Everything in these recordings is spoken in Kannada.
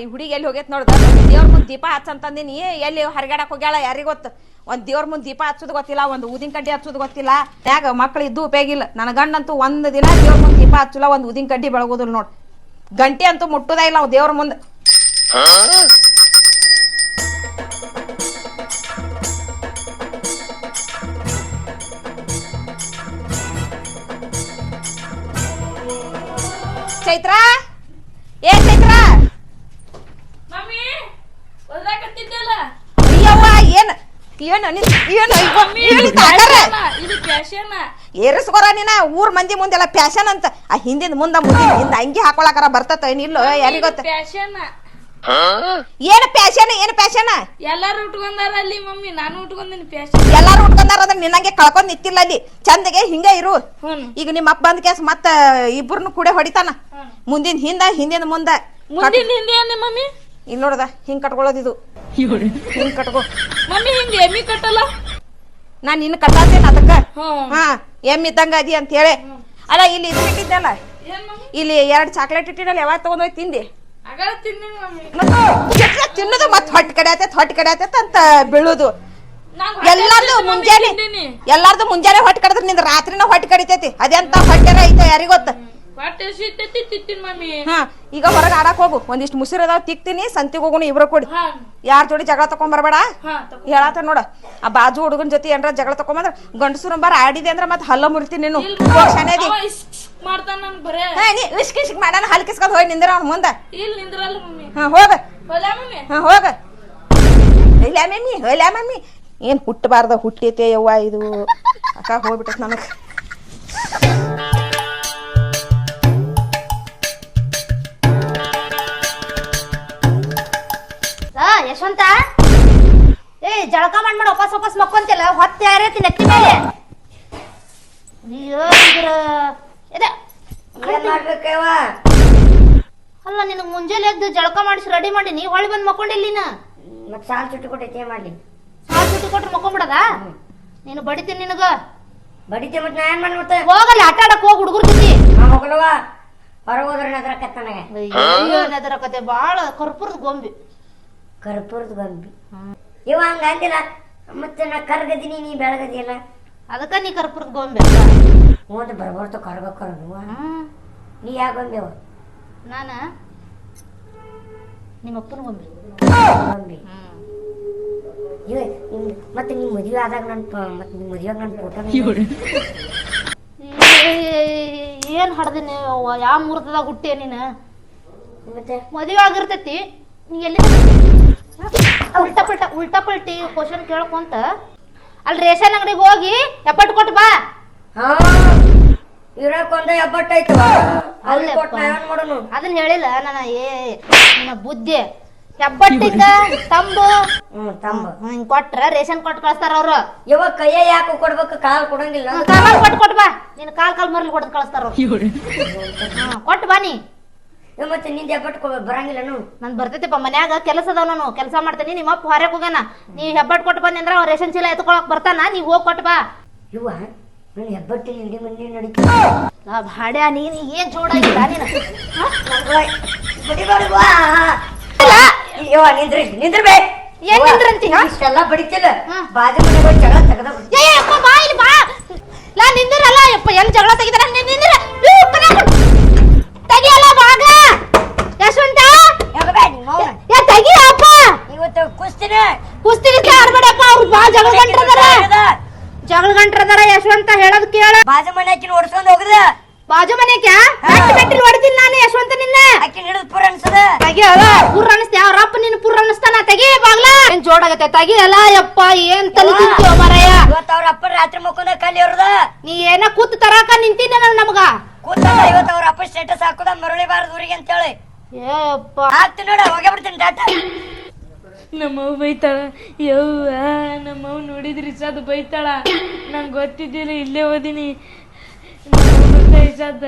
ಈ ಹುಡುಗಿ ಎಲ್ಲಿ ಹೋಗೈತ್ ನೋಡ್ದ ದೇವ್ರ ಮುಂದೆ ದೀಪ ಹಚ್ಚಂತಂದಿನಿ. ಎಲ್ಲಿ ಹರಿಗಾಡಕ್ ಹೋಗ್ಯಾಳ ಯಾರಿಗೂ ಗೊತ್ತ? ಒಂದ್ ದೇವ್ರ ಮುಂದೆ ದೀಪ ಹಚ್ಚೋದು ಗೊತ್ತಿಲ್ಲ, ಒಂದ್ ಊದಿನ ಕಡ್ಡಿ ಹಚ್ಚೋದು ಗೊತ್ತಿಲ್ಲ. ಯಾಕ ಮಕ್ಳು ಇದ್ದು ಉಪಯೋಗಿಲ್ಲ ನನ್ನ ಗಂಡಂತೂ ಒಂದ್ ದಿನ ದೇವ್ರ ಮುಂದೆ ದೀಪ ಹಚ್ಚಲ್ಲ, ಒಂದ್ ಊದಿನ ಕಡ್ಡಿ ಬೆಳಗೋದಿಲ್ಲ ನೋಡ್. ಗಂಟೆ ಅಂತೂ ಮುಟ್ಟುದೇ ಇಲ್ಲ ದೇವ್ರ ಮುಂದೆ. ಚೈತ್ರ? ಏ ಚೈತ್ರ? ಮಮ್ಮಿ ಓದಾಕತ್ತಿದ್ದಲ್ಲ ಅಯ್ಯವ್ವ ಏನ್? ಏನ್ ನಿನ್ ಏನ್ ಅಯ್ಯವ್ವ, ಏನ್ ಇದು ಇದು ಫ್ಯಾಷನ್ ಏರಿಸ್ಕೊರ ನೀನ? ಊರ್ ಮಂದಿ ಮುಂದೆಲ್ಲ ಫ್ಯಾಷನ್ ಅಂತ. ಆ ಹಿಂದಿನ ಮುಂದ ಮುಂದಿನ ಹಿಂದ ಅಂಗಿ ಹಾಕೊಳಕರ ಬರ್ತತ ಏನಿಲ್ಲೋ ಯಾರಿಗೊತ್ತ ಫ್ಯಾಷನ್ ಏನ್ ಪ್ಯಾಶನ್ ಏನ್ ಪ್ಯಾಶನ್ ಎಲ್ಲಾರು ಉಟ್ಕೊಂಡಾರ ಅಲ್ಲಿ ಮಮ್ಮಿ ನಾನು ಉಟ್ಕೊಂದಿನಿ ಪ್ಯಾಶನ್ ಎಲ್ಲಾರು ಉಟ್ಕೊಂಡಾರ ಅಂದ್ರೆ ನಿನ್ನಂಗೆ ಕಳ್ಕೊಂಡ್ ನಿಂತಿಲ್ಲ ಅಲ್ಲಿ. ಚಂದಗೆ ಹಿಂಗ ಇರು. ಈಗ ನಿಮ್ಮ ಅಪ್ಪ ಬಂದ ಕೇಸ್ ಮತ್ತ ಇಬ್ಬರನ್ನು ಕೂಡ ಹೊಡಿತಾನ. ಮುಂದಿನ ಹಿಂದ ಹಿಂದಿನ ಮುಂದ. ಮುಂದಿನ ಹಿಂದೆ ಏನೇ ಮಮ್ಮಿ? ಇಲ್ಲಿ ನೋಡದ ಹಿಂಗ್ ಕಟ್ಕೊಳ್ಳೋದು ಇದು. ಹಿಂಗ್ ಕಟ್ಕೋ. ಮಮ್ಮಿ ಹಿಂಗ್ ಎಮ್ಮಿ ಕಟ್ಟಲ್ಲ? ನಾನ್ ನಿನ್ನ ಕಟ್ಟಾತೇನ ಅದಕ್ಕ? ಹ್ಮ್. ಹಾ ಎಂ ಇದ್ದಂಗ ಅದಿ ಅಂತ ಹೇಳಿ ಅಲ್ಲ ಇಲ್ಲಿ ಇದು ಇಟ್ಟಿದ್ದಲ್ಲ ಏನ್ ಮಮ್ಮಿ? ಇಲ್ಲಿ ಎರಡ್ ಚಾಕ್ಲೇಟ್ ಇಟ್ಟಿದ್ದಲ್ಲ ಯಾವಾಗ ತಗೊಂಡೋಗಿ ತಿಂದಿ? ಎಷ್ಟ್ ತಿನ್ನೋದು ಮತ್ ಹೊಟ್ಟೆ ಕಡೆ ಆತೈತ್ ಹೊಟ್ಟೆ ಕಡೆ ಆತೈತ್ ಅಂತ ಬೀಳುದು. ಎಲ್ಲಾರ್ದು ಮುಂಜಾನೆ. ಎಲ್ಲಾರ್ದು ಮುಂಜಾನೆ ಹೊಟ್ಟೆ ಕಡದ್ರ ನಿಂದ ರಾತ್ರಿನ ಹೊಟ್ಟೆ ಕಡಿತೈತಿ. ಅದೆಂತ ಹೊಟ್ಟೆರ ಐತೆ ಯಾರಿಗ್ ಹಾ ಈಗ ಹೊರಗೆ ಆಡಕ್ ಹೋಗು. ಒಂದಿಷ್ಟು ಮುಸಿರ್ ಅದಾವ ತಿಕ್ತೀನಿ ಸಂತಿಗೆ ಹೋಗುನು ಇಬ್ರು ಕೊಡಿ. ಯಾರ ಜೋಡಿ ಜಗಳ ತಕೊಂಡ್ ಬರಬೇಡ. ಹೇಳಾತ ನೋಡ. ಆ ಬಾಜು ಹುಡುಗನ ಜೊತೆ ಏನ್ರ ಜಗಳ ತಕೊಂಬಂದ್ರ ಗಂಡಸರು ಬಾರ ಆಡಿದೆ ಅಂದ್ರ ಮತ್ತೆ ಹಲ್ಲ ಮುರಿತೀನಿ ನೀನು. ಶಾನೇದಿ ಹಾ ನೀ ಇಷ್ಕ್ ಇಷ್ಕ್ ಮಾಡಾನ ಹಲ್ ಕಿಸ್ಕೊಂಡ್ ಹೋಗಿ ನಿಂದ್ರ ಅವ್ನ ಮುಂದೆ. ಹಾ ಹೋಗ. ಹಾ ಹೋಗ. ಇಲ್ಲ ಮಮ್ಮಿ ಇಲ್ಲ ಮಮ್ಮಿ ಏನ್ ಹುಟ್ಟಬಾರ್ದ ಹುಟ್ಟಿತೇ ಯವ್ವ ಇದು. ಅಕ್ಕ ಹೋಗ್ಬಿಟ್ಟ ನನಗ್ ಯಶವಂತ ಏ ಜಳಕ ಮಾಡ್ ಮಾಡಿ ವಾಪಸ್ ವಾಪಸ್ ಮಕ್ಕೊಂತಿಲ್ಲ ಹೊತ್ತೆ ಯಾರೈತಿ ನೆತ್ತಿ ಮೇಲೆ ಅಯ್ಯೋ ಇದ್ರ ಇದೆ ಅಲ್ಲ ನಿನಗ್ ಮುಂಜಾನೆ ಎದ್ದು ಜಳಕ ಮಾಡಿಸಿ ರೆಡಿ ಮಾಡಿ ನೀ ಹೊಳ್ಳಿ ಬಂದ್ ಮಕ್ಕೊಂಡಿಲ್ಲ ನೀನು. ಮತ್ ಸಾಲ್ ಚುಟ್ಟಿ ಕೊಟ್ಟೈತಿ ಏನ್ ಮಾಡ್ಲಿ? ಸಾಲ್ ಚುಟ್ಟಿ ಕೊಟ್ರೆ ಮಕ್ಕೊಂಬಿಡದ? ನೀನು ಬಡಿತೀನಿ ನಿನಗ. ಬಡಿತೆ ಮತ್ತೆ ನಾ ಏನ್ ಮಾಡಿ ಮತ್ತೆ? ಹೋಗಲ್ಲ ಆಟ ಆಡಕ್ ಹೋಗಿ ಹುಡುಗರ್ ನಾ ಹೋಗಲ್ವ ಹೊರಗೆ ಹೋದ್ರ ನನಗೆ. ಅಯ್ಯೋ ಕತೆ ಬಾಳ ಕರ್ಪೂರದ ಗೊಂಬಿ. ಕರ್ಪೂರದ ಗೊಂಬಿ. ಇವ ಹಂಗ ಅಂದಿಲ್ಲ ಮತ್ತೆ ನಾ ಕರ್ಗದೀನಿ ನೀ ಬೆಳಗದಿಯಲ್ಲ ಅದಕ್ಕ ನೀ ಕರ್ಪೂರದ ಗೊಂಬೆ ಹೋದ ಬರ್ಬರ್ತ ಕರ್ಗ ಕರ್ಗವ ನೀ ಯಾಕೆ ಗೊಂಬಿ ಅವ? ನಾನ ನಿಮ್ಮ ಅಪ್ಪನ ಗೊಂಬೆ. ಗೊಂಬಿ ಇವ ಮತ್ತೆ ನಿಮ್ ಮದುವೆ ಆದಾಗ ನನ್ ಪ- ಮತ್ ನಿಮ್ ಮದುವೆ ನನ್ ಫೋಟೋ ಏನ್ ಹಡ್ದಿನಿ ಯಾವ ಮುಹೂರ್ತದಾಗ ಹುಟ್ಟೆ ನೀನು? ಮತ್ತೆ? ಮದುವೆ ಆಗಿರ್ತೈತಿ. ನೀ ಎಲ್ಲಿ ಉಲ್ಟಾ ಪಲ್ಟ ಉಲ್ಟಾ ಪಲ್ಟಿ ಕ್ವಶನ್ ಕೇಳ್ಕೊಂತ. ಅಲ್ಲಿ ರೇಷನ್ ಅಂಗಡಿಗೆ ಹೋಗಿ ಎಪ್ಪಟ್ಟು ಕೊಟ್ಟು ಬಾ. ಹಾ ಇರಕ್ ಒಂದ ಎಬ್ಬಟ್ ಐತು. ಅಲ್ಲಿ ಕೊಟ್ಟು ನಾ ಏನ್ ಮಾಡೋನು? ಅದನ್ನ ಹೇಳಿಲ್ಲ ನನ್ನ ಏ ನನ್ನ ಬುದ್ಧಿ. ಎಬ್ಬಟ್ಟಿದ್ದ ತಂಬು ಹ್ಮ್ ತಂಬ. ಹಿಂಗ್ ಕೊಟ್ರ ರೇಷನ್ ಕೊಟ್ಟು ಕಳಿಸ್ತಾರ ಅವ್ರು. ಇವಾಗ ಕೈಯ ಯಾಕೆ ಕೊಡ್ಬೇಕು ಕಾಲ್ ಕೊಡಂಗಿಲ್ಲ ಕಾಲ್ ಕೊಟ್ಟು ಕೊಟ್ಟು ಬಾ. ನಿನ್ನ ಕಾಲ್ ಕಾಲ್ ಮರ್ಲಿ ಕೊಟ್ಟು ಕಳಿಸ್ತಾರ ಅವ್ರು. ಹಾ, ಕೊಟ್ಟು ಬಾ ನೀ. ಮತ್ತೆ ನಿಂದ ಬರಂಗಿಲ್ಲ ನೋಡು ನನ್ ಬರ್ತೈತಿಪ್ಪ ಮನ್ಯಾಗ ಕೆಲಸ ಅದಾವ ನಾನು. ಕೆಲಸ ಮಾಡ್ತೇನೆ ನಿಮ್ಮ ಅಪ್ಪ ಹೊರಗೆ ಹೋಗ್ಯಾನ. ನೀ ಹೆಬ್ಬಟ್ ಕೊಟ್ಟು ಬಂದಿ ಅಂದ್ರೆ ಅವ್ರ ರೇಷನ್ ಚೀಲ ಎತ್ಕೊಳಕ್ ಬರ್ತಾನ ನೀ ಹೋಗಿ ಕೊಟ್ಟು ಬಾ. ಇವ ನನ್ ಹೆಬ್ಬಟ್ಟಿ ಇಡಿ ಮಂದಿ ನಡಿ ಆ ಭಾಡ್ಯ ನೀನ್ ಏನ್ ಜೋಡಾಗಿಲ್ಲ ನೀನು? ಇವ ನಿಂದ್ರಿ ನಿಂದ್ರಬೇ. ಏನ್ ನಿಂದ್ರಂತಿ, ಹಾ? ಇಷ್ಟೆಲ್ಲ ಬಡಿತಿಲ್ಲ. ಬಾಜು ಮನೆಗೆ ಜಗಳ ಏ ಅಪ್ಪ ಬಾ ಇಲ್ಲಿ ಬಾ. ಲಾ ನಿಂದಿರಲ್ಲ ಯಪ್ಪ ಎಲ್ಲಿ ಜಗಳ ತೆಗಿದಾರ ನಿಂದಿರ. ತೆಗಿಯಲ್ಲ ಬಾಗ ಯಶವಂತ! ಯಾ? ಏ ತೆಗಿಯಪ್ಪ ಇವತ್ತು ಕುಸ್ತಿನ. ಕುಸ್ತಿ ಗಿಸ್ತಿ ಆಡ್ಬೇಡಪ್ಪ ಅವ್ರು ಬಾ ಜಗಳ ಗಂಟ್ರದಾರ ಜಗಳ ಗಂಟ್ರದಾರ ಯಶವಂತ ಹೇಳೋದ್ ಕೇಳ. ಬಾಜು ಮನೆ ಆಕಿನ ಓಡಿಸ್ಕೊಂಡ್ ಹೋಗದ ಬಾಜು ಮನೆಗ ಹೊಡಿತೀನಿ ನಾನು ಯಶವಂತ ನಿನ್ನ. ಆಕಿನ ಹಿಡಿದು ಪೂರ ಅನ್ಸದ. ತೆಗಿಯಲ್ಲ ಪುರ ಅನಿಸ್ತಿ ಅವ್ರ ಅಪ್ಪ ನಿನ್ ಪುರ್ ಅನಿಸ್ತಾನ? ತೆಗಿ ಬಾಗ್ಲ. ಏನ್ ಜೋಡಾಗತ್ತೆ ತೆಗಿಯಲ್ಲ ಯಪ್ಪ ಏನ್ ತಲೆ ತಿಂತೀವ ಮಾರಾಯ. ಇವತ್ತು ಅವ್ರ ಅಪ್ಪ ರಾತ್ರಿ ಮುಕ್ಕೊಂಡ ಕಲ್ಲಿ ಅವ್ರದ ನೀ ಏನ ಕೂತ್ ತರಾಕ ನಿಂತಿದ್ದೆ ನಾನು ನಮಗ. ಕೂತಲ್ಲ ಇವತ್ತು ಅವ್ರ ಅಪ್ಪ ಸ್ಟೇಟಸ್ ಹಾಕುದ ಮರಳಿ ಬಾರದು ಊರಿಗೆ ಅಂತೇಳಿ. ಏಪ್ಪ. ಆಗ್ತೀನಿ ನೋಡ ಹೋಗೇ ಬಿಡ್ತೀನಿ ಟಾಟಾ. ನಮ್ಮವ್ ಬೈತಾಳ. ಯವ್ವ ನಮ್ಮವ್ ನೋಡಿದ್ರಿ ಸದ್ ಬೈತಾಳ. ನಂಗೆ ಗೊತ್ತಿದ್ದಿಲ್ಲ ಇಲ್ಲೇ ಓದಿನಿ. ಇಸದ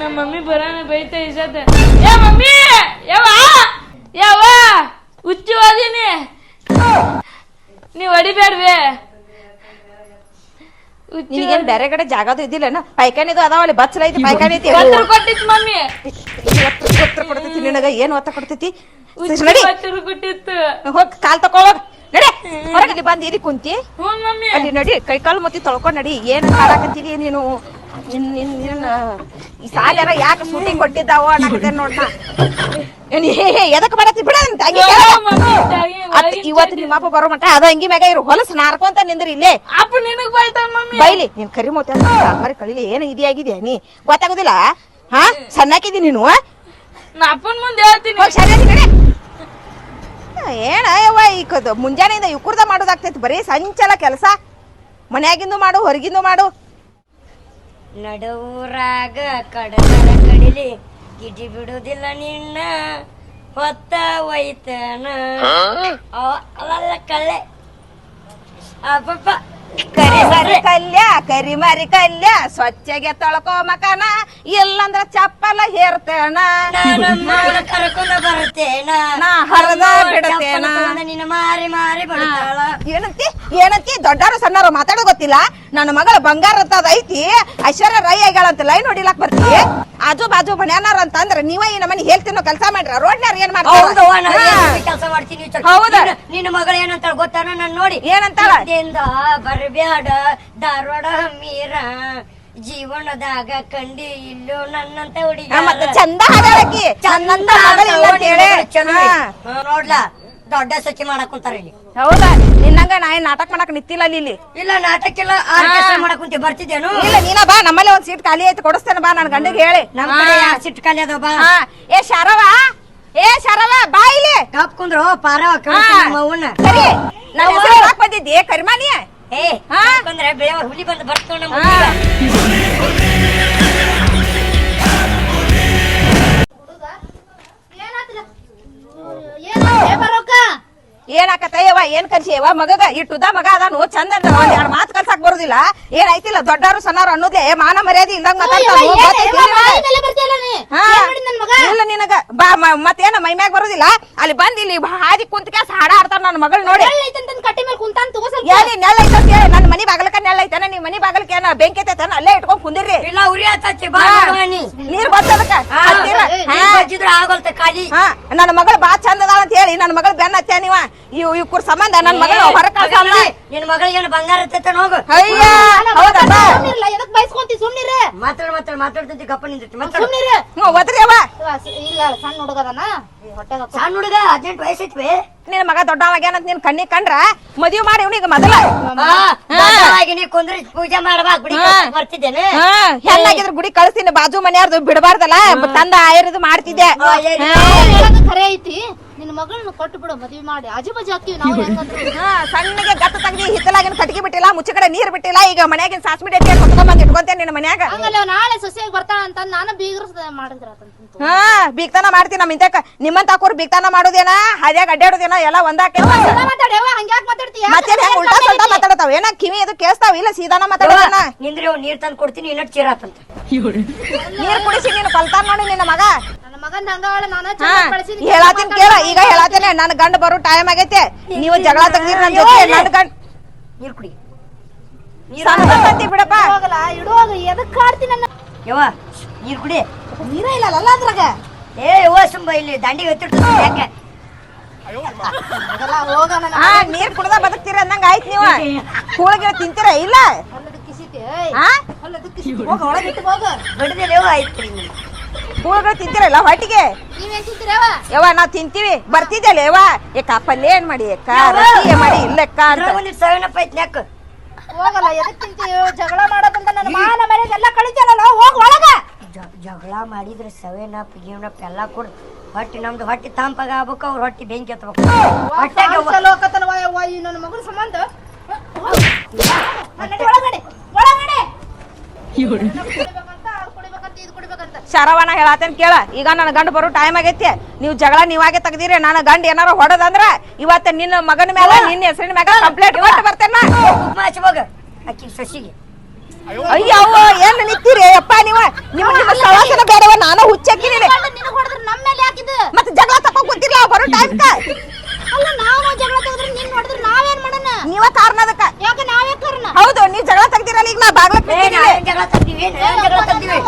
ನಮ್ಮ ಮಮ್ಮಿ ಬರೋಣ ಬೈತಾ ಇಸದ ಏ ಮಮ್ಮಿ! ಯವ್ವ! ಯವ್ವ! ಹುಚ್ಚಿ ಓದಿನಿ. ನೀವ್ ಹೊಡಿಬೇಡ್ವೆ. ನಿನಗೇನ್ ಬೇರೆ ಕಡೆ ಜಾಗದು ನಾ ಪೈಖಾನಿದು ಅದಾವ ಅಲ್ಲಿ ಬಚ್ಚಲ ಐತಿ ಪೈಖಾನಿ ಐತಿ ಒತ್ತರ ಕೊಟ್ಟಿತ್ತು ಮಮ್ಮಿ. ಒತ್ತರ ಒತ್ತ ಕೊಡ್ತೈತಿ ನಿನಗ? ಏನ್ ಒತ್ತ ಕೊಡ್ತೈತಿ ನಡಿ. ಕೊಟ್ಟಿತ್ತು. ಹೋಗ್ ಕಾಲ್ ತಕೊಳ್ಳೋ ನಡಿ. ಹೊರಗೆ ಇಲ್ಲಿ ಬಂದ್ ಇಲ್ಲಿ ಕುಂತಿ. ಹೋ ಮಮ್ಮಿ. ಅಲ್ಲಿ ನಡಿ ಕೈ ಕಾಲು ಮುತ್ತಿ ತೊಳ್ಕೊಂಡ್ ನಡಿ. ಏನ್ ಹಾಡಾಕತ್ತೀರಿ ನೀನು? ನಿನ್ ನಿನ್ ನಿನ್ನ ಈ ಸಾಲ್ಯಾರ ಯಾಕೆ ಶೂಟಿಂಗ್ ಕೊಟ್ಟಿದ್ದಾವ ಅನ್ನಕತ್ತೇನ್ ನೋಡ್ತಾ. ಎದಕ್ ಮಾಡತ್ತಿ ಬಿಡ ನಿನ್ ತಂಗಿ ಇವತ್ತು ನಿಮ್ಮ ಅಪ್ಪ ಬರೋ ಮಟ್ಟ ಅದ ಅಂಗಿ ಮ್ಯಾಗ ಇರು. ಹೊಲಸ್ ನಾರ್ಕೊಂತ ನಿಂದ್ರಿ ಇಲ್ಲೇ. ಅಪ್ಪ ನಿನಗ್ ಬೈತಾನ ಮಮ್ಮಿ. ಬೈಲಿ. ನೀನ್ ಕರಿ ಮೋತಿ ಮರಿ ಕಳಿಲಿ ಏನ್ ಇದಾಗಿದೆ ನೀ? ಗೊತ್ತಾಗುದಿಲ್ಲ? ಹಾ? ಸಣ್ಣಾಕಿದಿ ನೀನು? ಅಪ್ಪನ ಮುಂದೆ ಹೇಳ್ತೀನಿ. ಶಾಲೆ ನಡಿ. ಏನ ಯವ್ವ ಈ ಮುಂಜಾನೆಯಿಂದ ಇವ್ಕುರ್ದ ಮಾಡೋದಾಗ್ತೈತಿ. ಬರೀ ಸಂಚಲ ಕೆಲಸ. ಮನ್ಯಾಗಿಂದು ಮಾಡು ಹೊರಗಿಂದು ಮಾಡು. ನಡುವರಾಗ ಕಡಲ ಕಡಿಲಿ ಗಿಡಿ ಬಿಡುವುದಿಲ್ಲ ನಿನ್ನ ಹೊತ್ತ ಒಯ್ತನ. ಅವಲ್ಲ ಅಲ್ಲ ಕಳ್ಳೆ. ಅಪ್ಪಪ್ಪ ಕರಿ ಮರಿ. ಕಲ್ಯ ಕರಿಮರಿ ಕಲ್ಯ ಸ್ವಚ್ಛಗೆ ತೊಳ್ಕೊ ಮಕನ ಇಲ್ಲಂದ್ರ ಚಪ್ಪಲ ಹೇರ್ತೇನ. ಕರ್ಕೊಂಡ ಬರ್ತೇನ. ನಾ ಹರದ ಬಿಡ್ತೇನ. ನಿನ್ನ ಮಾರಿ ಮಾರಿ ಬರ್ತಾಳ ಏನಂತಿ? ಏನಂತಿ? ದೊಡ್ಡಾರು ಸಣ್ಣರು ಮಾತಾಡೋ ಗೊತ್ತಿಲ್ಲ. ನನ್ನ ಮಗಳ ಬಂಗಾರ ಅಂತ ಐತಿ ಐಶ್ವರ್ಯ ರೈ ಆಗ್ಯಾಳಂತ ಲೈನ್ ಹೊಡಿಲಾಕ್ ಬರ್ತಿ. ಆಜು ಬಾಜು ಮನ್ಯಾನಾರ ಅಂತ ಅಂದ್ರೆ ನೀವ ಈ ನಮ್ಮನಿ ಹೇಳ್ತೀನೋ ಕೆಲಸ ಮಾಡ್ರ. ರೋಡ್ನಾರ ಏನ್ ಹೌದು ಮಾಡ್ತಾರ ಕೆಲಸ ಮಾಡ್ತೀನಿ ಹೌದು? ನಿನ್ನ- ಮಗಳ ಏನಂತ ಗೊತ್ತಾನ ನಾನು ನೋಡಿ. ಏನಂತಾಳ? ಬರ್ಬ್ಯಾಡ ಧಾರವಾಡ ಮೀರ ಜೀವನದಾಗ ಕಂಡಿ ಇಲ್ಲೋ ನನ್ನಂತ ಹುಡುಗಿ ಮತ್ತೆ ಚಂದ ಹಾಡಾಕಿ ಚಂದ. ನೋಡ್ಲಾ? ದೊಡ್ಡ ಸಚಿ ಮಾಡಕ್ ಕುಂತಾರ ಇಲ್ಲಿ. ಹೌದಾ? ನಿನ್ನಂಗ ನಾ ಏನ್ ನಾಟಕ ಮಾಡಕ್ ನಿತ್ತಿಲ್ಲ ಅಲ್ಲಿ ಇಲ್ಲಿ? ಇಲ್ಲ ನಾಟಕ ಆರ್ಕೆಸ್ಟ್ರಾ ಮಾಡಕ್ ಕುಂತಿ ಬರ್ತಿದ್ದೇನು? ಇಲ್ಲ ನೀನ ಬಾ ನಮ್ಮಲ್ಲಿ ಒಂದ್ ಸೀಟ್ ಖಾಲಿ ಐತಿ ಕೊಡಿಸ್ತೇನೆ ಬಾ ನನ್ ಗಂಡಿಗೆ ಹೇಳಿ. ನಮ್ ಕಡೆ ಯಾರ್ ಸಿಟ್ಟು ಖಾಲಿ ಅದಾವ ಬಾ. ಹಾ. ಏ ಶರವ ಏ ಶರವ ಬಾ ಇಲ್ಲಿ. ಕಪ್ ಕುಂದ್ರು ಪಾರ. ಅವನ್ನ ಸರಿ. ನನ್ನ ಹೆಸರು ಯಾಕ್ ಬಂದಿದ್ದಿ. ಕರ್ಮಾನಿ ಏ ಹಾ? ಬಂದ್ರೆ ಹುಲಿ ಬಂದು ಬರ್ತೋ ನಮ್ಮ ಹಾ. ಹುಡುಗ. ಏನಾಕತ್ತಯ್ಯವ ಏನ್ ಕನ್ಸಿಯವ ಮಗಗ ಇಟ್ಟುದ ಮಗ ಅದಾನು? ಚಂದ ಎರಡು ಮಾತು ಬರೋದಿಲ್ಲ ಕಲ್ಸಕ್ ಬರುದಿಲ್ಲ. ಏನಾಯ್ತಿಲ್ಲ? ದೊಡ್ಡವರು ಸಣ್ಣವ್ರು ಅನ್ನೋದೇ. ಮಾನ ಮರ್ಯಾದೆ ಇಲ್ದಂಗ. ಇಲ್ಲ ನಿನಗ. ಬಾ ಮ- ಮತ್ತೇನ ಮೈ ಮ್ಯಾಗ ಬರುದಿಲ್ಲ? ಅಲ್ಲಿ ಬಂದ್ ಇಲ್ಲಿ ಹಾದಿ ಕುಂತ ಕ್ಯಾಸ ಹಾಡ ಆಡ್ತಾರ ನನ್ನ ಮಗಳು ನೋಡಿ. ಎಲ್ಲಿ ನೆಲ್ಲ ಐತಂತ ಹೇಳಿ. ನನ್ನ ಮನಿ ಬಾಗಲಕ ನೆಲ್ಲ ಐತನ ನಿಮ್ ಮನಿ ಬಾಗಲಕ್ಕೆ ಏನ ಬೆಂಕಿ ಐತನ ಅಲ್ಲೇ ಇಟ್ಕೊಂಡ್ ಕುಂದಿರ್ರಿ. ಇಲ್ಲ ಉರಿ ಬಾ ನೀ. ನೀರ್ ಬರ್ತದಕ್ಕ ಹತ್ತಿರ. ಹಾ. ನನ್ನ ಮಗಳು ಬಾ ಚಂದ ಅದಾಳ ಅಂತ ಹೇಳಿ. ನನ್ನ ಮಗಳು ಬೆನ್ನ ಹಚ್ಚ ನೀವ? ಇವ್ ಇವ್ಕುರ್ ಸಂಬಂಧ. ನನ್ನ ಮಗಳ ಹೊರ ಕಳ್ಸಲ್ಲ ನಿನ್ ಮಗಳಿಗೆ ಬಂಗಾರ ಇರ್ತೈತೆ ಹೋಗು ಅಯ್ಯ ಹೌದಾ? ಬಾ. ಸುಮ್ನಿರ್ಲ ಎದಕ್ ಬೈಸ್ಕೊಂತಿ? ಸುಮ್ನಿರ. ಮಾತಾಡ ಮಾತಾಡ ಮಾತಾಡ್ತಂತಿ ಗಪ್ಪ ನಿಂತೈತಿ ಮಾತಾಡ. ಸುಮ್ನಿರ. ಹ್ಞೂ ಒದ್ರಿ ಇಲ್ಲ ಸಣ್ಣ ಹುಡುಗದನ ಹೊಟ್ಟೆಗ ಸಣ್ಣ ಹುಡುಗ ಹದಿನೆಂಟು ನಿನ್ನ ಮಗ ದೊಡ್ಡವಾಗ್ಯಾನಂತ ನಿನ್ ಕಣ್ಣಿ ಕಂಡ್ರ ಮದ್ವಿ ಮಾಡಿ ಇವ್ನಿಗೆ ಮೊದಲ. ನೀ ಕುಂದ್ರಿ ಪೂಜೆ ಮಾಡಬಾ ಗುಡಿ ಹಾ. ಬರ್ತಿದ್ದೇನೆ. ಹಾ ಹೆಣ್ಣಾಗಿದ್ರ ಗುಡಿ ಕಳಿಸ್ತೀನಿ ಬಾಜು ಮನೆಯವ್ರದ್ದು ಬಿಡಬಾರ್ದಲ್ಲ ತಂದ ಆಯರದು ಮಾಡ್ತಿದ್ದೆ. ಖರೆ ಐತಿ? ನಿನ್ನ ಮಗಳನ್ನ ಕೊಟ್ಟು ಬಿಡು ಮದ್ವಿ ಮಾಡಿ. ಆಜು ಬಾಜು ಹಾಕಿವಿ ನಾವು ಹೆಂಗಂದ್ರು? ಹಾ ಸಣ್ಣಗೆ ಗತ್ತ ತಂಗಿ ಹಿತ್ತಲಾಗಿನ ಕಟ್ಟಿಗೆ ಬಿಟ್ಟಿಲ್ಲ ಮುಚ್ಚಕಡೆ ನೀರ್ ಬಿಟ್ಟಿಲ್ಲ ಈಗ ಮನ್ಯಾಗಿನ ಸಾಸ್ಮಿ ಡಬ್ಬಿ ಹೊತ್ಕೊಂಡ್ ಬಂದ್ ಇಟ್ಕೊಂತೇನೆ ನಿನ್ನ ಮನ್ಯಾಗ. ಹಂಗಲ್ಲ ನಾಳೆ ಸೊಸೆಯಾಗಿ ಬರ್ತಾಳ ಅಂತ ನಾನು ಬೀಗ್ರ ಮಾಡಿದ್ರ ಹಾ ಬೀಗ್ತಾನ ಮಾಡ್ತೀನಿ ನಮ್ಮ ಇಂತಕ ನಿಮ್ಮಂತ ಕೂರ್ ಬೀಗ್ತಾನ ಮಾಡೋದೇನ? ಹದ್ಯಾಗ ಅಡ್ಡಾಡೋದೇನ ಎಲ್ಲ ಒಂದಾಕೆ ಮಾತಾಡ್ಯವ ಹಂಗ್ಯಾಕ್ ಮಾತಾಡ್ತೀಯ? ಮತ್ತೆ ಹೆಂಗ್ ಉಲ್ಟಾ ಸಲ್ಟಾ ಮಾತಾಡತಾವ ಏನ ಕಿವಿ ಇದು ಕೇಳ್ತಾವ ಇಲ್ಲ ಸೀದಾನ ಮಾತಾಡೋದನ ನಿಂದ್ರಿ ನೀರ್ ತಂದು ಕೊಡ್ತೀನಿ ಇನ್ನಟ್ ಚೀರಾತಂತ ನೀರ್ ಕುಡಿಸಿ ನೀನು ಕಲ್ತಾನ ನೋಡಿ ನಿನ್ನ ಮಗ. ನನ್ನ ಹೇಳಾತೀನಿ ಕೇಳ ಈಗ ಹೇಳಾತೇನೆ ನನ್ ಗಂಡ ಬರೋ ಟೈಮ್ ಆಗೈತೆ. ನೀವು ಜಗಳ ತೆಗ್ದಿರ ನನ್ ಜೊತೆ ನನ್ ಗಂಡ ನೀರ್ ಕುಡಿ ಬಿಡಪ್ಪ. ಇಡುವಾಗ ಎದಕ್ ಕಾಡ್ತೀನಿ ನನ್ನ ಯವ್ವ ನೀರ್ ಕುಡಿ. ನೀರ ಇಲ್ಲ ಅದ್ರಾಗ. ಏ ಯವ್ವ ಸುಂಬ ಇಲ್ಲಿ ದಂಡಿಗೆ ಎತ್ತಿಡ್ತು ಯಾಕೆ ನೀರ್ ಕುಡ್ದ ಬದುಕ್ತೀರ ಅಂದಂಗ ಆಯ್ತು ನೀವು. ಕೂಳಿಗೆ ತಿಂತೀರ ಇಲ್ಲ? ಹೊಲದ ಕಿಸಿತಿ ಹೊಲದ ಕಿಸಿ ಹೋಗ ಒಳಗಿಟ್ಟು ಹೋಗ. ಗಡ್ದಲ್ಲಿ ಆಯ್ತು ಕೂಳುಗಳು ತಿಂತೀರಲ್ಲ ಹೊಟ್ಟಿಗೆ? ಯವ್ವ ನಾವ್ ತಿಂತೀವಿ. ಬರ್ತಿದ್ದಲ್ಲ ಯವ್ವ? ಏಕ ಪಲ್ಯ ಏನ್ ಮಾಡಿ ಅಕ್ಕ? ರೊಟ್ಟಿ ಏನ್ ಮಾಡಿ ಇಲ್ಲಕ್ಕ ಅಂತ. ಸವಿನಪ್ಪ ಹೋಗಲ್ಲ ಎದಕ್ ತಿಂತೀವಿ ಜಗಳ ಮಾಡೋದಂತ ನನ್ನ ಮಾನ ಮರ್ಯಾದೆ ಎಲ್ಲ ಕಳಿತಲ್ಲ ಹೋಗ್ ಒಳಗ. ಜಗಳ ಮಾಡಿದ್ರೆ ಸವೇನಪ್ ಗೀವನಪ್ ಎಲ್ಲ ಕೊಡ್. ಹೊಟ್ಟಿ ನಮ್ದು ಹೊಟ್ಟಿ ತಂಪಾಗ ಆಗ್ಬೇಕು ಅವ್ರ ಹೊಟ್ಟಿ ಬೆಂಕಿ ಹತ್ಬೇಕು. ಹೊಟ್ಟೆಗೆ ವಾಯು ನನ್ನ ಮಗನ ಸಂಬಂಧ? ಒಳಗಡೆ ಒಳಗಡೆ ಕುಡಿಬೇಕಂತ ಅದು ಕುಡಿಬೇಕಂತ ಇದು ಕುಡಿಬೇಕಂತ ಶರವಣ ಹೇಳತ್ತೇನ್ ಕೇಳ. ಈಗ ನನ್ನ ಗಂಡ ಬರೋ ಟೈಮ್ ಆಗೈತಿ. ನೀವು ಜಗಳ ನೀವಾಗೆ ತೆಗ್ದಿರಿ. ನನ್ನ ಗಂಡ ಏನಾರ ಹೊಡದಂದ್ರ ಇವತ್ತ ನಿನ್ನ ಮಗನ ಮೇಲೆ ನಿನ್ನ ಹೆಸರಿನ ಮ್ಯಾಗ ಕಂಪ್ಲೇಂಟ್ ಕೊಟ್ಟು ಬರ್ತೇನ ಅಕ್ಕಿ ಸಸಿಗೆ. ಅಯ್ಯ. ಏನ್ ನಿಂತೀರಿ? ಅಪ್ಪ ನೀವ ನಿಮ್ಮ ನಿಮ್ಮ ಸವಾಸನ ಬೇಡವ ನಾನು ಹುಚ್ಚಕ್ಕಿನಿ ಮತ್ತೆ ಜಗಳ ತಕೊಂಡ್ ಕೂತಿರ್ಲ ಬರೋ ಟೈಮ್ ಅಲ್ಲ ನಾವು ಜಗಳ ತೆಗೆದ್ರೆ ನೀನ್ ಹೊಡೆದ್ರೆ ನಾವೇನ್ ಮಾಡೋಣ? ನೀವ ಕಾರಣ ಅದಕ್ಕ ಯಾಕೆ ನಾವೇ ಕಾರಣ? ಹೌದು ನೀವ್ ಜಗಳ ತೆಗ್ದಿರಲ್ಲ ಈಗ ನಾ ಬಾಗ್ಲಕ್ ಏ ಜಗಳ ತೆಗ್ದಿವಿ? ಜಗಳ ತೆಗ್ದಿವಿ?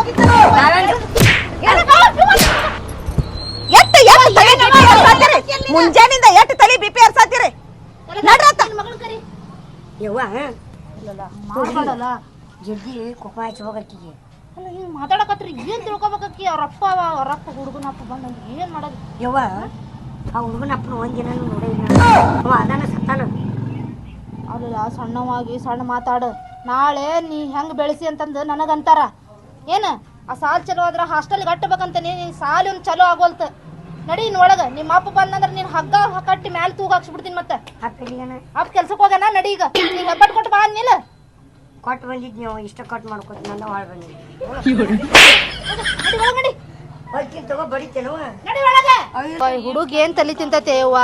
ನಾವೇನ್ ಎಟ್ಟು ಎಟ್ಟು ತಲೆ ಬಿಪಿ ಏರ್ಸಾತಿರಿ ಮುಂಜಾನಿಂದ ಎಟ್ಟು ತಲೆ ಬಿಪಿ ಏರ್ಸಾತಿರಿ ನಡ್ರತ್ತ ಯವ್ವ ಮಾಡ್ಬೇಡಲ್ಲ ಜಲ್ದಿ ಕೋಪ ಹಚ್ಚಿ ಹೋಗಕ್ಕಿಗೆ ಅಲ್ಲ ಹಿಂಗ್ ಮಾತಾಡಕತ್ರಿ ಏನ್ ತಿಳ್ಕೊಬೇಕಿ ಅವ್ರ ಅಪ್ಪ ಅವ ಅವ್ರ ಅಪ್ಪ ಹುಡುಗನ ಅಪ್ಪ ಬಂದಂಗ ಏನ್ ಮಾಡೋದು ಯವ್ವ ಆ ಹುಡುಗನ ಅಪ್ಪನ ಒಂದಿನ ನೋಡೇ ಇಲ್ಲ ಅವ ಅದಾನ ಸತ್ತಾನ ಅಲ್ಲ ಸಣ್ಣವಾಗಿ ಸಣ್ಣ ಮಾತಾಡು. ನಾಳೆ ನೀ ಹೆಂಗ್ ಬೆಳೆಸಿ ಅಂತಂದು ನನಗಂತಾರ. ಏನ? ಆ ಸಾಲ್ ಚಲೋ ಆದ್ರೆ ಹಾಸ್ಟೆಲ್ ಕಟ್ಟಬೇಕಂತ ನೀ ಸಾಲಿ ಚಲೋ ಆಗೋಲ್ತ. ನಡಿ ಇನ್ ಒಳಗ. ನಿಮ್ಮ ಅಪ್ಪ ಬಂದಂದ್ರ ನೀನ್ ಹಗ್ಗ ಕಟ್ಟಿ ಮ್ಯಾಲ ತೂಗ ಹಾಕ್ಸ್ಬಿಡ್ತೀನಿ ಮತ್ತೆ. ಅಪ್ಪ ಕೆಲ್ಸಕ್ಕೆ ಹೋಗಣ ನಡಿ ಈಗ. ನೀನ್ ಹೆಬ್ಬಟ್ ಕೊಟ್ಟು ಬಾ ಅಂದ್ಮೇಲೆ ಕೊಟ್ಟು ಬಂದಿದ್ ನೀವು ಇಷ್ಟ ಕಟ್ ಮಾಡ್ಕೊತೀನಿ ನನ್ನ ಹಾಳು ಬಂದಿದ್ದೆ ನಡಿ ಒಳಗ್ ನಡಿ. ಹೋಗ್ತೀನಿ ತಗೋ ಬಡಿತೇನವ ನಡಿ ಒಳಗ. ಹುಡುಗ ಏನ್ ತಲಿ ತಿಂತತೆ ಅವ್ವ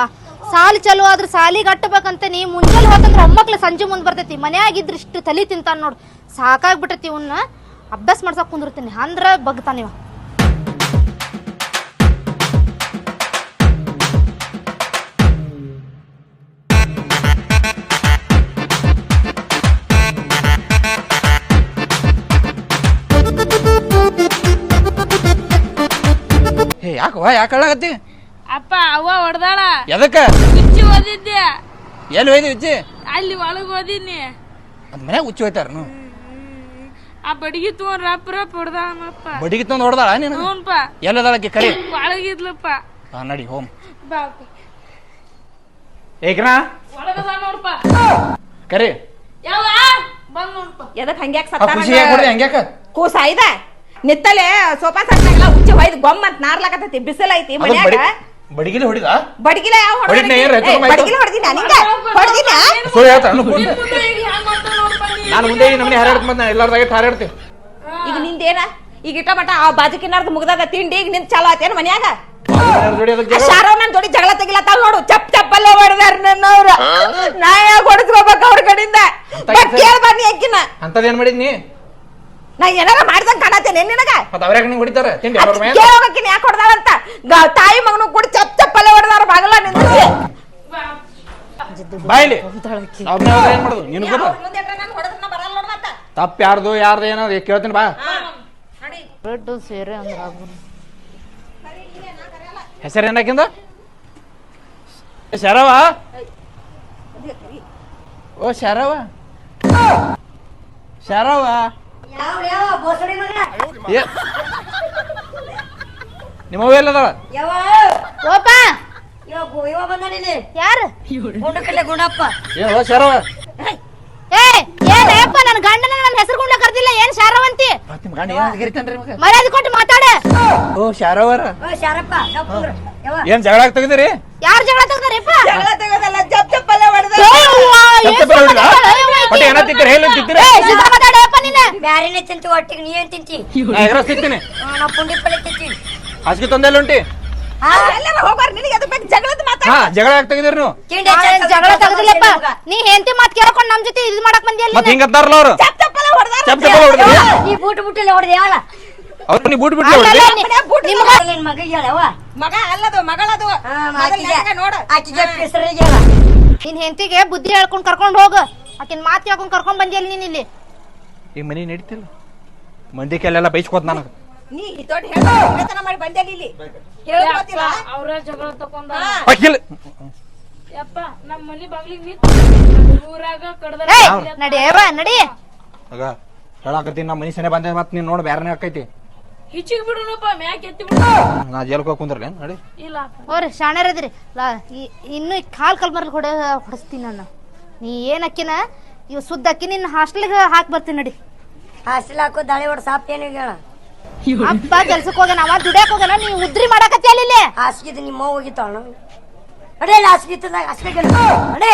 ಸಾಲಿ ಚಲೋ ಆದ್ರೆ ಸಾಲಿ ಕಟ್ಟಬೇಕಂತ ನೀ ಮುಂಜಾನೆ ಹೋತಂದ್ರೆ ಒಮ್ಮಕ್ಳು ಸಂಜೆ ಮುಂದ್ ಬರ್ತೈತಿ. ಮನೆಯಾಗಿದ್ರೆ ಇಷ್ಟು ತಲಿ ತಿಂತಾನ ನೋಡ್. ಸಾಕಾಗ್ಬಿಟ್ಟತಿ ಇವನ್ನ ಅಭ್ಯಾಸ ಮಾಡ್ಸಕ್ ಕುಂದಿರ್ತೀನಿ. ಅಂದ್ರ ಬಗ್ತಾನೆ ಇವ ಹೇ ಯಾಕವ್ವ ಯಾಕೆ ಅಳ್ಳಾಗತ್ತಿ? ಅಪ್ಪ ಅವ್ವ ಹೊಡ್ದಾಳ. ಎದಕ್ಕ? ಹುಚ್ಚಿ ಓದಿದ್ದೆ. ಎಲ್ಲಿ ಹೋಯ್ದಿ ಉಚ್ಚಿ? ಅಲ್ಲಿ ಒಳಗೆ ಓದಿನಿ. ಅದ್ ಮನ್ಯಾಗ ಉಚ್ಚಿ ಹೋಯ್ತಾರ ಆ ಬಡಿಗೆ ತಗೊಂಡ್ ರಪ್ಪ ರಪ್ಪ ಹೊಡ್ದಾಳನಪ್ಪ. ಬಡಿಗೆ ತಂದು ಹೊಡೆದಾಳ ನೀನು? ಹ್ಞೂನ್ಪ ಎಲ್ಲದಾಳಕ್ಕೆ ಕರಿ? ಒಳಗಿದ್ಲಪ್ಪ ಹಾ ನಡಿ ಹೋಮ್. ಏಕ್ರಾ ಒಳಗದ ನೋಡ್ಪ. ಕರಿ. ಯಾವ ಬಂದ್ ನೋಡ್ಪ. ಎದಕ್ ಹಂಗ್ಯಾಕ್ ಆ ಖುಷಿ ಯಾಕೆ ಕೊಡ್ರಿ ಹಂಗ್ಯಾಕ? ಕೂಸ ಇದ ನಿತ್ತಲೆ ಸೋಫಾ ಸೆಟ್ನಾಗೆಲ್ಲ ಉಚ್ಚಿ ಹೊಯ್ದು ಗೊಮ್ಮ ಅಂತ ನಾರ್ಲಕತ್ತೈತಿ ಬಿಸಿಲ್ ಐತಿ ಅದು ಮನ್ಯಾಗ. ಬಡಿ ಬಡಿಗಿಲಿ ಹೊಡಿದ? ಬಡಗಿಲ ಯಾವ ಹೊಡಿದ್ನ ಏನ್? ಬಡಗಿಲ ಹೊಡ್ದಿನ ನಿಂಗ? ಹೊಡ್ದಿನ ಸುಳ್ಳು ಹೇಳ್ತಾ ಅನ್ಕೊಂಡೆ ನಿನ್ ಮುಂದೆ ಈಗ ಹ್ಯಾಂಗ್ ಮಾಡ್ತಾಳ ನೋಡ್ಪ ನೀ. ನಾನು ಮುಂದೆ ಈ ನಮ್ಮನೆ ಹಾರಾಡ್ತ ಬಂದ ಎಲ್ಲಾರ್ದಾಗ ಹಾರಾಡ್ತಿ ಈಗ ನಿಂದೇನ? ಈಗ ಇಟ್ಟ ಮಟ ಆ ಬಾಜುಕಿನಾರ್ದು ಮುಗ್ದಾಗ ತಿಂಡಿ ಈಗ ನಿಂತ ಚಲೋ ಆತೇನ ಮನ್ಯಾಗ? ಅದಕ್ಕೆ ಆ ಜಗಳ ಶಾರವ್ ನನ್ ಜೋಡಿ ಜಗಳ ತೆಗಿಲತ್ತಾಳ ನೋಡು ಚಪ್ ಚಪ್ಪಲ್ಲೇ ಹೊಡೆದಾರ ನನ್ನವ್ರ. ನಾ ಯಾಕೆ ಹೊಡೆಸ್ಕೋಬೇಕು ಅವ್ರ ಕಡೆಯಿಂದ. ಕೇಳ ಬನ್ನಿ ಅಕ್ಕಿನ. ಅಂತದೇನ್ ಮಾಡಿದ್ನಿ? ನಾ ಏನಾರ ಮಾಡ್ದಂಗ್ ಕಾಣತೇನೆ ನಿನಗ? ಮತ್ತ ಅವ್ರ್ಯಾಕ ನಿಂಗೆ ಹೊಡಿತಾರ? ತಿಂಡಿ ಅವ್ರ ಮೇಲೆ ಕೇಳೋಗಕ್ಕಿನ ಯಾಕೆ ಹೊಡೆದಾಳಂತ ಗ- ತಾಯಿ ಮಗನು ಕೂಡ ಚಪ್ ಚಪ್ಪಲ್ಲೇ ಹೊಡೆದಾರ ಬಾಗಲ ನಿಂದ. ಬಾಯ್ಲಿ ಅವ್ರನ್ನ ಏನ್ ಮಾಡುದು? ನೀನು ಗೊತ್ತ ಮುಂದೆ ನಾನು ಹೊಡೆದ್ರ ನಾ ಬರಲ್ಲ ನೋಡ್ ಮತ್ತ ತಪ್ಪ ಯಾರ್ದು ಯಾರ್ದು ಏನೋ ಕೇಳ್ತೀನಿ ಬಾ. ಬ್ರೆಡ್ ಸೇರೆ ಅಂದ್ರೆ ಹೆಸರು ಏನಾಕಿಂದ ಶರವ? ಓ ಶರವ? ಶರವ? ನಿಮ್ಮ ಯಾವ? ಅದಾವ ಏ ಓಪ ಯಾರು? ಗುಂಡಪ್ಪ. ಏನ್ ಓ ಶರವ? ಏ ನನ್ನ ಗಂಡನ ನನ್ನ ಹೆಸರು ಗುಂಡ ಕರ್ದಿಲ್ಲ. ಏನ್ ಶಾರವಂತಿ? ಮತ್ತ್ ನಿಮ್ ಗಂಡ ಏನಾದ್ರು ಕರಿತಾನ್ರಿ ಮಗ ಮರ್ಯಾದೆ ಕೊಟ್ಟು ಮಾತಾಡ. ಓ ಶಾರವರ. ಓ ಶಾರಪ್ಪ ಸ್ವಲ್ಪ ಕುಂದ್ರು. ಯವ್ವ. ಏನ್ ಜಗಳ ತೆಗದಿರಿ? ಯಾರ್ ಜಗಳ ತೆಗ್ದಾರಪ್ಪ? ಜಗಳ ತೆಗೋದಲ್ಲ ಚಪ್ ಚಪ್ಪಲ್ಲೇ ಹೊಡೆದಾರ ಹೊಟ್ಟೆ ಏನ ತಿಂತೀರಿ? ಹೇಳಿ ತಿಂತೀರಿ? ಮಾತಾಡಪ್ಪ ನೀನ. ಬ್ಯಾರೆನೇ ತಿಂತಿ ಒಟ್ಟಿಗೆ ನೀ ಏನ್ ತಿಂತಿ ನಾ ಎಗ್ರಸ್ ತಿಂತೀನಿ ಆ, ನಾ ಪುಂಡಿ ಪಲ್ಲೆ ತಿಂತೀವಿ ಹಾಸಿಗೆ ತಂದೆಲ್ಲ ಉಂಟಿ ಎಲ್ಲಾರ ಹೋಗ್ಬಾರ ನಿನಗೆ ಅದು ಬೇಕು ಜಗಳದ ಮಾತಾಡ. ಹಾ ಜಗಳ ಯಾಕೆ ತೆಗದಿರಿ ನೀವು? ತಿಂಡಿ ನಾನ್ ಹೆಚ್ಚಾಗ್ ಜಗಳ ತಗೊಂಡ್ ನೀ ಹೆಂಡತಿ ಮಾತ್ ಕೇಳ್ಕೊಂಡ್ ನಮ್ ಜೊತೆ ಇದು ಮಾಡಕ್ ಬಂದಿ ಮತ್ ಹಿಂಗತ್ತಾರಲ್ಲ ಅವ್ರು? ಚಪ್ ಚಪ್ಪಲ್ಲೇ ಹೊಡೆದಾರ ಚಪ್ ಚಪ್ಪಲ್ ಹೊಡೆದ್ರಿ? ನೀ ಬೂಟ್ ಬುಟ್ಟಲ್ಲಿ ಹೊಡೆದ ಯಾವ ಅವ್ರು ನೀ ಬೂಟ್ ಬಿಟ್ಟು ಹೊಡ್ರಿ ನಿಮ್ಗ ನಿನ್ ಮಗ ಹೇಳವ ಮಗ ಅಲ್ಲದು ಮಗಳದು. ಮೊದಲ್ನ್ಯಾಗ ನೋಡು. ಆಕಿಗೆ ಹೆಸರಿಗೆ ಹೇಳ. ನಿನ್ ಹೆಂಡತಿಗೆ ಬುದ್ಧಿ ಹೇಳ್ಕೊಂಡ್ ಕರ್ಕೊಂಡ್ ಹೋಗು. ಆಕಿನ್ ಮಾತ್ ಕೇಳ್ಕೊಂಡ್ ಕರ್ಕೊಂಡ್ ಬಂದಿಯಲ್ಲ ನೀನ್ ಇಲ್ಲಿ? ಈ ಮನಿ ನಡೀತಿಲ್ಲ. ಮಂದಿ ಕೆಲ ಬೈಸ್ಕೊತ ನನಗೆ. ನೀ ದೊಡ್ಡ ಮಾಡಿ ಬಂದೇಲಿ ಇಲ್ಲಿ. ಅವ್ರ ಜಗಳ ತಕೊಂಡ. ಹಾ. ಯಪ್ಪ ನಮ್ ಮನಿ ಬಾಗ್ಲಿಗ್ ನಿಂತ ಊರಾಗ ಕಡ್ದ ಏಯ್ ನಡಿ ಅವ್ವ, ನಡಿ. ಆಗ ಹೇಳಾಕತ್ತೀನಿ ನಮ್ಮ ಮನಿ ಬಂದೆ ಮತ್ತೆ ನೀನು ನೋಡಿ ಬ್ಯಾರನೇ ಆಕೈತಿ. ಹಿಚಿಗ್ ಬಿಡುನಪ್ಪ ಮ್ಯಾಕ್ ಎತ್ತಿ ಬಿಡು. ನಾ ಜೇಲ್ಕ ಕುಂದ್ರಲ್ಲ ನಡಿ. ಇಲ್ಲ. ಇನ್ನು ಕಾಲ್ ಕಾಲ್ ಕಲ್ಮರ್ಲಿ ಹೊಡೆ ಹೊಡಿಸ್ತೀನಿ ನಾನು. ನೀ ಏನ್ ಅಕ್ಕಿನ? ಇವ್ ಸುದ್ದ ಅಕ್ಕಿ ನಿನ್ನ ಹಾಸ್ಟೆಲ್ಗೆ ಹಾಕಿ ಬರ್ತೀನಿ ನಡಿ. ಹಾಸ್ಟೆಲ್ ಹಾಕೋ ದಾಳಿ ಹೊಡ್ ಸಾಪ್ ಏನು ಹೇಳ? ಅಪ್ಪ ಕೆಲ್ಸಕ್ಕೆ ಹೋಗ್ಯಾನ ಅವ ದುಡ್ಯಾಕ್ ಹೋಗ್ಯಾನ ನೀ ಉದ್ರಿ ಮಾಡಕತ್ತಿ ಅಲ್ಲಿ ಇಲ್ಲಿ. ಹಾಸಿಗೆ ನಿಮ್ಮ ಹೋಗಿತ್ತಾಳ ಅಡೇ ಹಾಸಿಗೆ ಹಾಸಿಗೆ ಅಡೇ